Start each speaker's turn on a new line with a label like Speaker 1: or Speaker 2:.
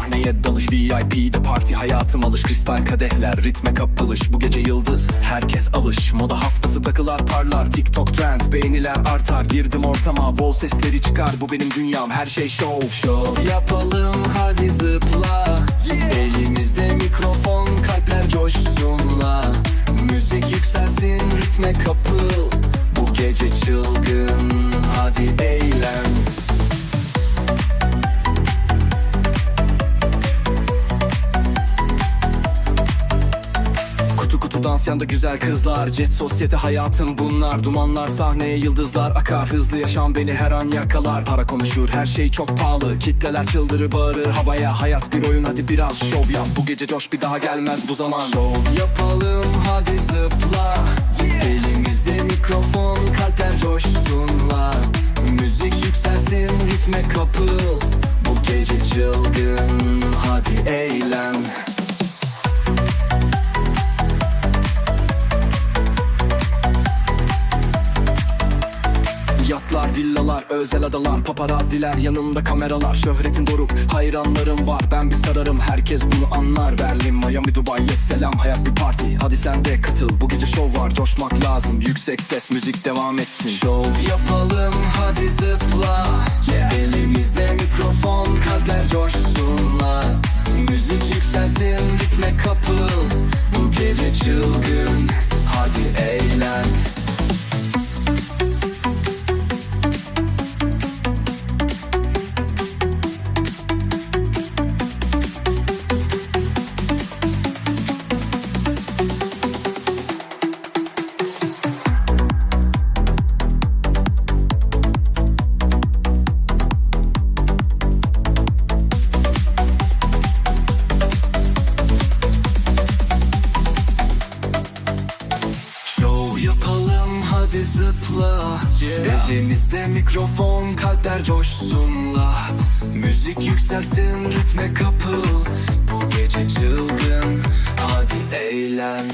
Speaker 1: sahneye dalış VIP'de parti hayatım alış Kristal kadehler ritme kapılış. Bu gece yıldız herkes alış. Moda haftası takılar parlar TikTok trend beğeniler artar. Girdim ortama wall sesleri çıkar. Bu benim dünyam her şey show. Show yapalım hadi zıpla. Elimizde mikrofon kalpler coşsunla Müzik yükselsin ritme kapıl. Bu gece çılgın Dans yanda güzel kızlar. Jet sosyete hayatım bunlar. Dumanlar sahneye yıldızlar akar. Hızlı yaşam beni her an yakalar. Para konuşur her şey çok pahalı. Kitleler çıldırır bağırır. Havaya Hayat bir oyun. Hadi biraz şov yap. Bu gece coş bir daha gelmez bu zaman. Şov yapalım hadi zıpla. Elimizde mikrofon kalpler coşsunlar. Müzik yükselsin ritme kapıl. Bu gece çılgın hadi eğlen villalar, özel adalar Paparaziler, yanımda kameralar Şöhretin doruk, hayranlarım var Ben bir sararım, herkes bunu anlar Berlin, Miami, Dubai, yes selam Hayat bir parti, hadi sen de katıl Bu gece şov var, coşmak lazım Yüksek ses, müzik devam etsin. Şov yapalım, hadi zıpla. Elimizde mikrofon kalpler coşsunla Müzik yükselsin ritme kapıl. Bu gece çılgın. Hadi eğlen